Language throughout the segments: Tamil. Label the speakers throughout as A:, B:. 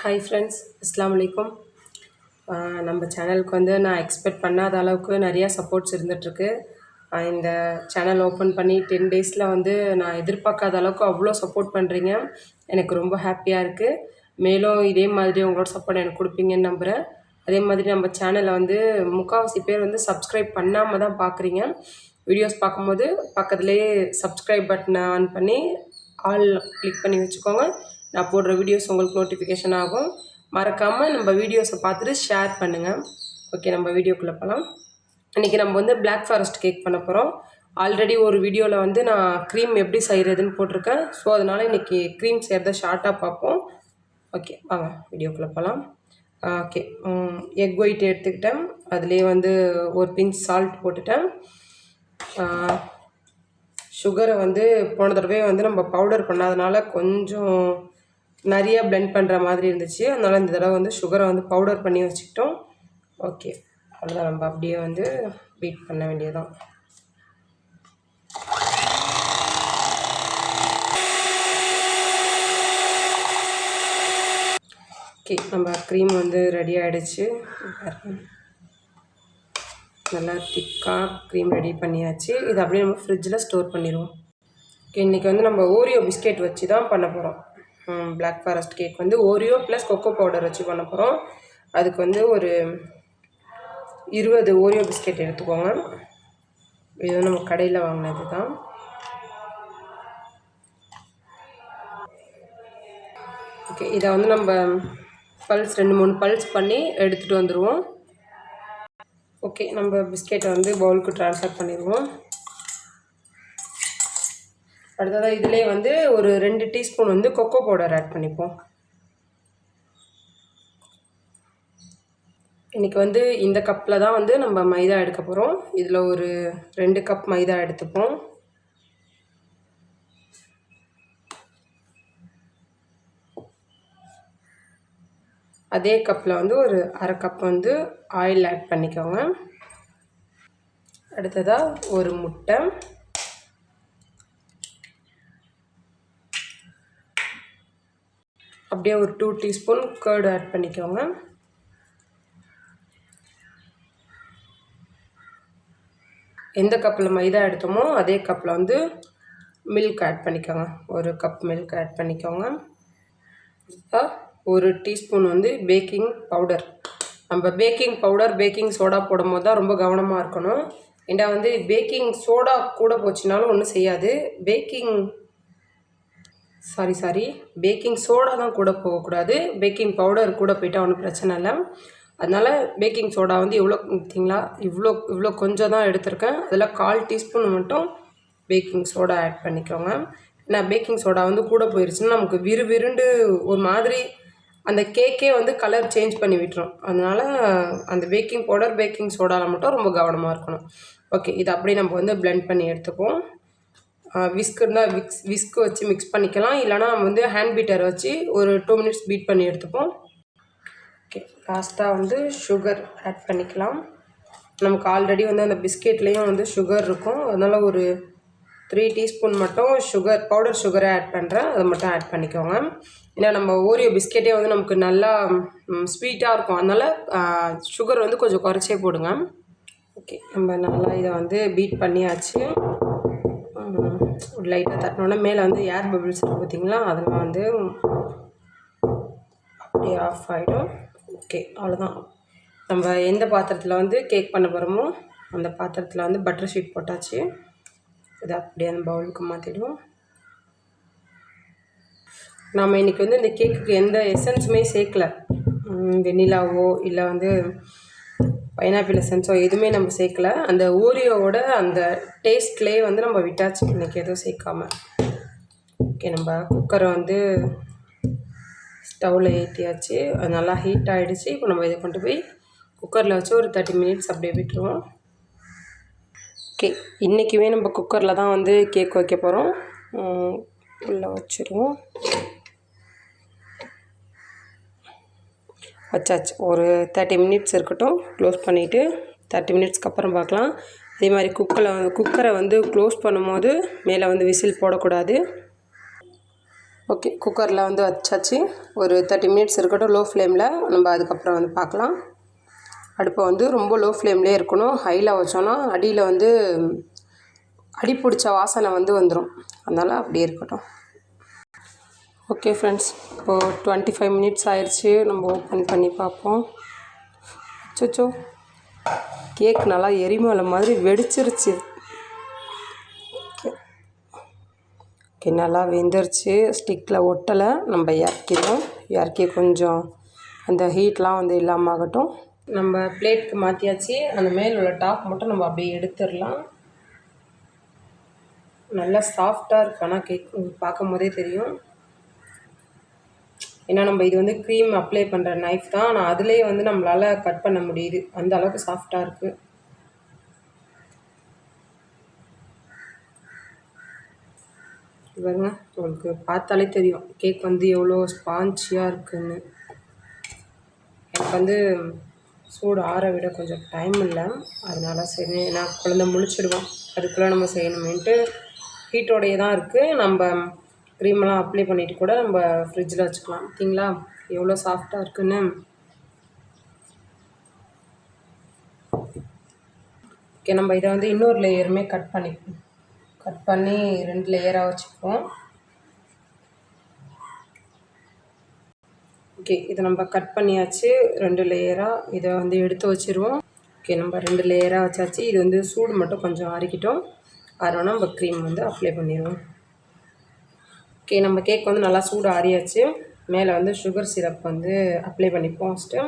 A: ஹாய் ஃப்ரெண்ட்ஸ் அஸ்லாம் வலைக்கும் நம்ம சேனலுக்கு வந்து நான் எக்ஸ்பெக்ட் பண்ணாத அளவுக்கு நிறையா சப்போர்ட்ஸ் இருந்துகிட்ருக்கு இந்த சேனல் ஓப்பன் பண்ணி டென் டேஸில் வந்து நான் எதிர்பார்க்காத அளவுக்கு அவ்வளோ சப்போர்ட் பண்ணுறீங்க எனக்கு ரொம்ப ஹாப்பியாக இருக்குது மேலும் இதே மாதிரி உங்களோட சப்போர்ட் எனக்கு கொடுப்பீங்கன்னு நம்புகிறேன் அதே மாதிரி நம்ம சேனலை வந்து முக்கால்வாசி பேர் வந்து சப்ஸ்கிரைப் பண்ணாமல் தான் பார்க்குறீங்க வீடியோஸ் பார்க்கும்போது பக்கத்துலேயே சப்ஸ்கிரைப் பட்டனை ஆன் பண்ணி ஆல் கிளிக் பண்ணி வச்சுக்கோங்க. நான் போடுற வீடியோஸ் உங்களுக்கு நோட்டிஃபிகேஷன் ஆகும். மறக்காமல் நம்ம வீடியோஸை பார்த்துட்டு ஷேர் பண்ணுங்கள் ஓகே நம்ம வீடியோக்குள்ளே போகலாம் இன்றைக்கி நம்ம வந்து பிளாக் ஃபாரஸ்ட் கேக் பண்ண போகிறோம் ஆல்ரெடி ஒரு வீடியோவில் வந்து நான் க்ரீம் எப்படி செய்கிறதுன்னு போட்டிருக்கேன். ஸோ அதனால் இன்றைக்கி க்ரீம் செய்கிறத ஷார்ட்டாக பார்ப்போம். ஓகே வாங்க வீடியோக்குள்ளே போகலாம் ஓகே எக் ஒயிட் எடுத்துக்கிட்டேன். அதுலேயே வந்து ஒரு பிஞ்ச் சால்ட் போட்டுட்டேன். சுகரை வந்து போன தடவை வந்து நம்ம பவுடர் பண்ணாதனால கொஞ்சம் நிறைய பிளெண்ட் பண்ணுற மாதிரி இருந்துச்சு. அதனால் இந்த தடவை வந்து சுகரை வந்து பவுடர் பண்ணி வச்சுக்கிட்டோம். ஓகே அவ்வளோதான் நம்ம அப்படியே வந்து பீட் பண்ண வேண்டியதுதான். ஓகே நம்ம க்ரீம் வந்து ரெடி ஆகிடுச்சு நல்லா திக்காக க்ரீம் ரெடி பண்ணியாச்சு. இது அப்படியே நம்ம ஃப்ரிட்ஜில் ஸ்டோர் பண்ணிடுவோம். ஓகே இன்றைக்கி வந்து நம்ம ஓரியோ பிஸ்கெட் வச்சு தான் பண்ண போகிறோம் பிளாக் ஃபாரஸ்ட் கேக் வந்து ஓரியோ ப்ளஸ் கொக்கோ பவுடர் வச்சு பண்ண போகிறோம் அதுக்கு வந்து ஒரு இருபது ஓரியோ பிஸ்கெட் எடுத்துக்கோங்க. இது நம்ம கடையில் வாங்கினது தான் ஓகே இதை வந்து நம்ம பல்ஸ் ரெண்டு மூணு பல்ஸ் பண்ணி எடுத்துகிட்டு வந்துடுவோம் ஓகே நம்ம பிஸ்கெட்டை வந்து பவுலுக்கு ட்ரான்ஸ்ஃபர் பண்ணிடுவோம் அடுத்ததாக இதிலே வந்து ஒரு ரெண்டு டீஸ்பூன் வந்து கொக்கோ பவுடர் ஆட் பண்ணிப்போம். இன்றைக்கி வந்து இந்த கப்பில் தான் வந்து நம்ம மைதா எடுக்க போகிறோம் இதில் ஒரு ரெண்டு கப் மைதா எடுத்துப்போம். அதே கப்பில் வந்து ஒரு அரை கப் வந்து ஆயில் ஆட் பண்ணிக்கோங்க. அடுத்ததாக ஒரு முட்டை. அப்படியே ஒரு டூ டீஸ்பூன் கேர்டு ஆட் பண்ணிக்கோங்க. எந்த கப்பில் மைதா எடுத்தோமோ அதே கப்பில் வந்து மில்க் ஆட் பண்ணிக்கோங்க. ஒரு கப் மில்க் ஆட் பண்ணிக்கோங்க. ஒரு டீஸ்பூன் வந்து பேக்கிங் பவுடர் நம்ம பேக்கிங் பவுடர் பேக்கிங் சோடா போடும்போது தான் ரொம்ப கவனமாக இருக்கணும். ஏண்டா வந்து பேக்கிங் சோடா கூட போச்சுனாலும் ஒன்றும் செய்யாது. Baking sorry sorry baking soda தான் கூட போகக்கூடாது. பேக்கிங் பவுடர் கூட போயிட்டால் ஒன்றும் பிரச்சனை இல்லை. அதனால் பேக்கிங் சோடா வந்து எவ்வளோ பார்த்தீங்களா இவ்வளோ இவ்வளோ கொஞ்சம் தான் எடுத்திருக்கேன். அதில் கால் டீஸ்பூன் மட்டும் பேக்கிங் சோடா ஆட் பண்ணிக்கோங்க. ஏன்னா பேக்கிங் சோடா வந்து கூட போயிடுச்சுன்னா நமக்கு விறு விருண்டு ஒரு மாதிரி அந்த கேக்கே வந்து கலர் சேஞ்ச் பண்ணி விட்டுரும். அதனால் அந்த பேக்கிங் பவுடர் பேக்கிங் சோடாவில் மட்டும் ரொம்ப கவனமாக இருக்கணும். ஓகே இது அப்படியே நம்ம வந்து பிளெண்ட் பண்ணி எடுத்துப்போம் விஸ்க் இருந்தால் விக்ஸ் விஸ்க் வச்சு மிக்ஸ் பண்ணிக்கலாம். இல்லைனா நம்ம வந்து ஹேண்ட் பீட்டர் வச்சு ஒரு டூ மினிட்ஸ் பீட் பண்ணி எடுத்துப்போம். ஓகே லாஸ்ட்டாக வந்து சுகர் ஆட் பண்ணிக்கலாம். நமக்கு ஆல்ரெடி வந்து அந்த பிஸ்கெட்லேயும் வந்து சுகர் இருக்கும். அதனால் ஒரு த்ரீ டீஸ்பூன் மட்டும் சுகர் பவுடர் சுகரை ஆட் பண்ணுறேன் அதை மட்டும் ஆட் பண்ணிக்கோங்க. ஏன்னா நம்ம ஓரியோ பிஸ்கெட்டே வந்து நமக்கு நல்லா ஸ்வீட்டாக இருக்கும். அதனால் சுகர் வந்து கொஞ்சம் குறைச்சே போடுங்க. ஓகே நம்ம நல்லா இதை வந்து பீட் பண்ணியாச்சு. லைட்டாக தட்டினோன்னா மேலே வந்து ஏர் பபிள்ஸ் இருக்குது பார்த்தீங்களா அதெல்லாம் வந்து அப்படியே ஆஃப் ஆகிடும் ஓகே அவ்வளோதான் நம்ம எந்த பாத்திரத்தில் வந்து கேக் பண்ண போகிறோமோ அந்த பாத்திரத்தில் வந்து பட்டர் ஷீட் போட்டாச்சு. இதை அப்படியே அந்த பவுலுக்கு மாற்றிடுவோம் நாம் இன்றைக்கி வந்து இந்த கேக்குக்கு எந்த எசன்ஸுமே சேர்க்கல. வெண்ணிலாவோ இல்லை வந்து பைனாப்பிள் எசன்ஸோ எதுவுமே நம்ம சேர்க்கல. அந்த ஓரியோவோட அந்த டேஸ்ட்லேயே வந்து நம்ம விட்டாச்சு. இன்றைக்கி எதுவும் சேர்க்காம. ஓகே நம்ம குக்கரை வந்து ஸ்டவ்வில் ஏற்றியாச்சு அது நல்லா ஹீட் ஆகிடுச்சு இப்போ நம்ம இதை கொண்டு போய் குக்கரில் வச்சு ஒரு தேர்ட்டி மினிட்ஸ் அப்படியே விட்டுருவோம். ஓகே இன்றைக்குமே நம்ம குக்கரில் தான் வந்து கேக் வைக்க போகிறோம் உள்ளே வச்சுருவோம். வச்சாச்சு. ஒரு தேர்ட்டி மினிட்ஸ் இருக்கட்டும் க்ளோஸ் பண்ணிவிட்டு தேர்ட்டி மினிட்ஸ்க்கு அப்புறம் பார்க்கலாம். அதே மாதிரி குக்கரை குக்கரை வந்து க்ளோஸ் பண்ணும்போது மேலே வந்து விசில் போடக்கூடாது. ஓகே குக்கரில் வந்து வச்சாச்சு. ஒரு தேர்ட்டி மினிட்ஸ் இருக்கட்டும் லோ ஃப்ளேமில் நம்ம அதுக்கப்புறம் வந்து பார்க்கலாம். அடுப்பை வந்து ரொம்ப லோ ஃப்ளேம்லேயே இருக்கணும் ஹையில் வச்சோன்னா அடியில் வந்து அடி பிடிச்ச வாசனை வந்து வந்துடும் அதனால் அப்படியே இருக்கட்டும். ஓகே ஃப்ரெண்ட்ஸ் இப்போது டுவெண்ட்டி ஃபைவ் மினிட்ஸ் ஆயிடுச்சு நம்ம ஓப்பன் பண்ணி பார்ப்போம். அச்சோ கேக் நல்லா எரிமலை மாதிரி வெடிச்சிருச்சு. ஓகே நல்லா வெந்துருச்சு. ஸ்டிக்கில் ஒட்டலை. நம்ம இறக்கிடுவோம். இறக்கி கொஞ்சம் அந்த ஹீட்லாம் வந்து இல்லாமல் ஆகட்டும் நம்ம பிளேட்க்கு மாற்றியாச்சு அந்த மேல் உள்ள டாப் மட்டும் நம்ம அப்படியே எடுத்துடலாம். நல்லா சாஃப்டாக இருக்கு. ஆனால் கேக் பார்க்கும் போதே தெரியும். ஏன்னா நம்ம இது வந்து க்ரீம் அப்ளை பண்ணுற நைஃப் தான். ஆனால் அதுலேயே வந்து நம்மளால் கட் பண்ண முடியுது. அந்த அளவுக்கு சாஃப்டாக இருக்குது பாருங்க உங்களுக்கு பார்த்தாலே தெரியும். கேக் வந்து எவ்வளோ ஸ்பான்ச்சியாக இருக்குன்னு. எனக்கு வந்து சூடு ஆற விட கொஞ்சம் டைம் இல்லை. அதனால் சரி நான் குழந்த முழிச்சிடுவோம் அதுக்குள்ளே நம்ம செய்யணுமேன்ட்டு ஹீட்டோடையே தான் இருக்குது நம்ம க்ரீமெல்லாம் அப்ளை பண்ணிவிட்டு கூட நம்ம ஃப்ரிட்ஜில் வச்சுக்கலாம். பார்த்தீங்களா? எவ்வளோ சாஃப்டாக இருக்குன்னு. ஓகே நம்ம இதை வந்து இன்னொரு லேயருமே கட் பண்ணி கட் பண்ணி ரெண்டு லேயராக வச்சுக்குவோம். ஓகே இதை நம்ம கட் பண்ணியாச்சு. ரெண்டு லேயராக இதை வந்து எடுத்து வச்சுருவோம். ஓகே நம்ம ரெண்டு லேயராக வச்சாச்சு. இது வந்து சூடு மட்டும் கொஞ்சம் ஆறிக்கிட்டோம். அதனால் நம்ம க்ரீம் வந்து அப்ளை பண்ணிடுவோம் ஓகே நம்ம கேக் வந்து நல்லா சூடு ஆறியாச்சு. மேலே வந்து சுகர் சிரப் வந்து அப்ளை பண்ணிப்போம் ஃபஸ்ட்டு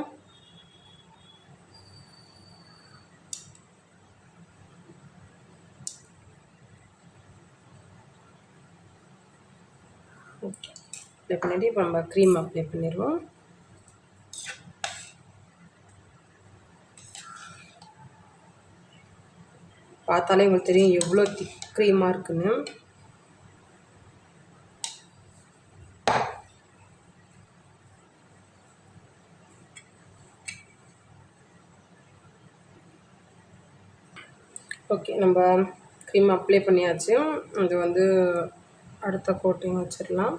A: ஓகே அப்ளை பண்ணிவிட்டு இப்போ நம்ம க்ரீம் அப்ளை பண்ணிடுவோம். பார்த்தாலே உங்களுக்கு தெரியும் எவ்வளோ திக் க்ரீமாக இருக்குன்னு. ஓகே நம்ம க்ரீம் அப்ளை பண்ணியாச்சு. அது வந்து அடுத்த கோட்டிங் வச்சிடலாம்.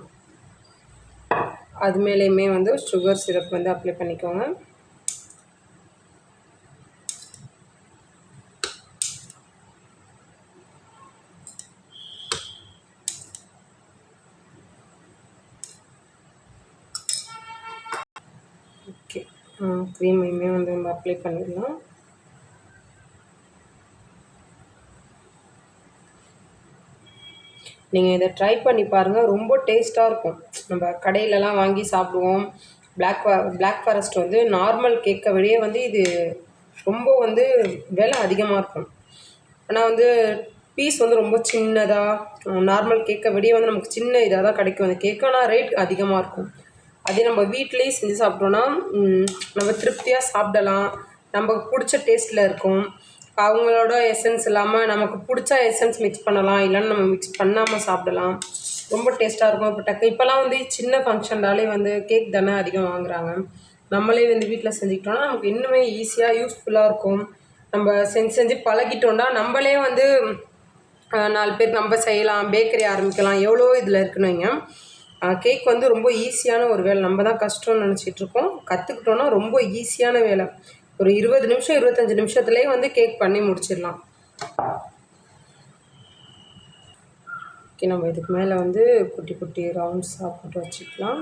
A: அது மேலேயுமே வந்து சுகர் சிரப் வந்து அப்ளை பண்ணிக்கோங்க. ஓகே க்ரீமையுமே வந்து நம்ம அப்ளை பண்ணிடலாம். நீங்கள் இதை ட்ரை பண்ணி பாருங்கள் ரொம்ப டேஸ்ட்டாக இருக்கும். நம்ம கடையிலலாம் வாங்கி சாப்பிடுவோம். பிளாக் பிளாக் ஃபாரஸ்ட் வந்து நார்மல் கேக்கை விடையே வந்து இது ரொம்ப வந்து விலை அதிகமாக இருக்கும். ஆனால் வந்து பீஸ் வந்து ரொம்ப சின்னதாக நார்மல் கேக்கை விடையே வந்து நமக்கு சின்ன இதாக தான் கிடைக்கும். அந்த கேக்கு ஆனால் ரேட் அதிகமாக இருக்கும். அதே நம்ம வீட்டிலேயே செஞ்சு சாப்பிட்டோன்னா நம்ம திருப்தியாக சாப்பிடலாம். நமக்கு பிடிச்ச டேஸ்ட்டில் இருக்கும். அவங்களோட எசன்ஸ் இல்லாமல் நமக்கு பிடிச்ச எசன்ஸ் மிக்ஸ் பண்ணலாம் இல்லைன்னு நம்ம மிக்ஸ் பண்ணாமல் சாப்பிடலாம். ரொம்ப டேஸ்ட்டாக இருக்கும். இப்போ டக்கு இப்போல்லாம் வந்து சின்ன ஃபங்க்ஷன்னாலே வந்து கேக் தானே அதிகம் வாங்குறாங்க. நம்மளே வந்து வீட்டில் செஞ்சுக்கிட்டோம்னா நமக்கு இன்னுமே ஈஸியாக யூஸ்ஃபுல்லாக இருக்கும். நம்ம செஞ்சு செஞ்சு பழகிட்டோம்னா நம்மளே வந்து நாலு பேர் நம்ம செய்யலாம் பேக்கரி ஆரம்பிக்கலாம். எவ்வளோ இதில் இருக்குன்னு கேக் வந்து ரொம்ப ஈஸியான ஒரு வேலை. நம்ம தான் கஷ்டம்னு நினச்சிட்ருக்கோம் கற்றுக்கிட்டோன்னா ரொம்ப ஈஸியான வேலை. ஒரு இருபது நிமிஷம் இருபத்தஞ்சி நிமிஷத்துலேயே வந்து கேக் பண்ணி முடிச்சிடலாம். ஓகே நம்ம இதுக்கு மேலே வந்து குட்டி குட்டி ரவுண்ட்ஸாக போட்டு வச்சுக்கலாம்.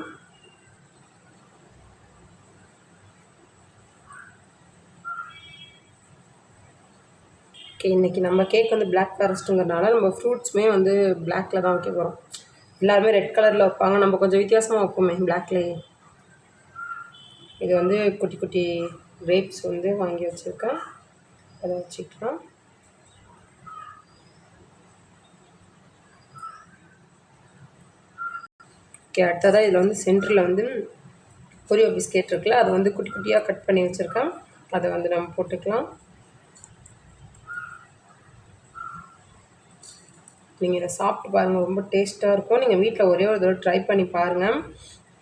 A: ஓகே இன்றைக்கி நம்ம கேக் வந்து பிளாக் ஃபாரஸ்ட்டுங்கிறனால நம்ம ஃப்ரூட்ஸுமே வந்து பிளாக்கில் தான் வைக்க போகிறோம் எல்லாருமே ரெட் கலரில் வைப்பாங்க. நம்ம கொஞ்சம் வித்தியாசமாக வைப்போமே பிளாக்லேயே இது வந்து குட்டி குட்டி கிரேப்ஸ் வந்து வாங்கி வச்சுருக்கேன். அதை வச்சுக்கலாம் ஓகே அடுத்ததாக இதில் வந்து சென்டரில் வந்து ஒரியோ பிஸ்கெட் இருக்குல்ல அதை வந்து குட்டி குட்டியாக கட் பண்ணி வச்சுருக்கேன். அதை வந்து நம்ம போட்டுக்கலாம். நீங்கள் இதை சாப்பிட்டு பாருங்கள் ரொம்ப டேஸ்ட்டாக இருக்கும். நீங்கள் வீட்டில் ஒரே ஒரு தடவை ட்ரை பண்ணி பாருங்கள்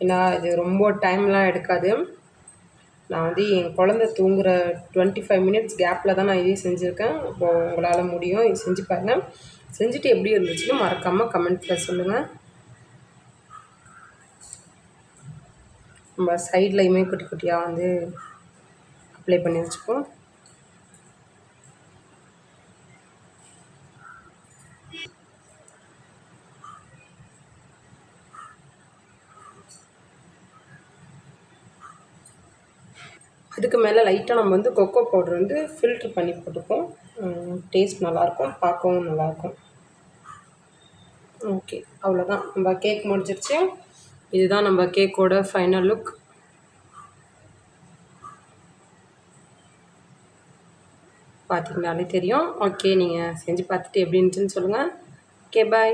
A: ஏன்னா இது ரொம்ப டைம்லாம் எடுக்காது. நான் வந்து என் குழந்த தூங்குகிற டுவெண்ட்டி ஃபைவ் மினிட்ஸ் கேப்பில் தான் நான் இதே செஞ்சுருக்கேன். இப்போது உங்களால் முடியும். இது செஞ்சு பாருங்கள் செஞ்சுட்டு எப்படி இருந்துச்சுன்னு மறக்காமல் கமெண்ட்டில் சொல்லுங்கள் நம்ம சைட்லையுமே குட்டி குட்டியாக வந்து அப்ளை பண்ணி வச்சுப்போம். இதுக்கு மேலே லைட்டாக நம்ம வந்து கொக்கோ பவுடர் வந்து ஃபில்ட்ரு பண்ணி போட்டுப்போம். டேஸ்ட் நல்லாயிருக்கும் பார்க்கவும் நல்லாயிருக்கும். ஓகே அவ்வளோதான். நம்ம கேக் முடிஞ்சிருச்சு. இதுதான் நம்ம கேக்கோட ஃபைனல் லுக் பார்த்தீங்கனாலே தெரியும். ஓகே நீங்கள் செஞ்சு பார்த்துட்டு எப்படி இருந்துச்சுன்னு சொல்லுங்கள் ஓகே பாய்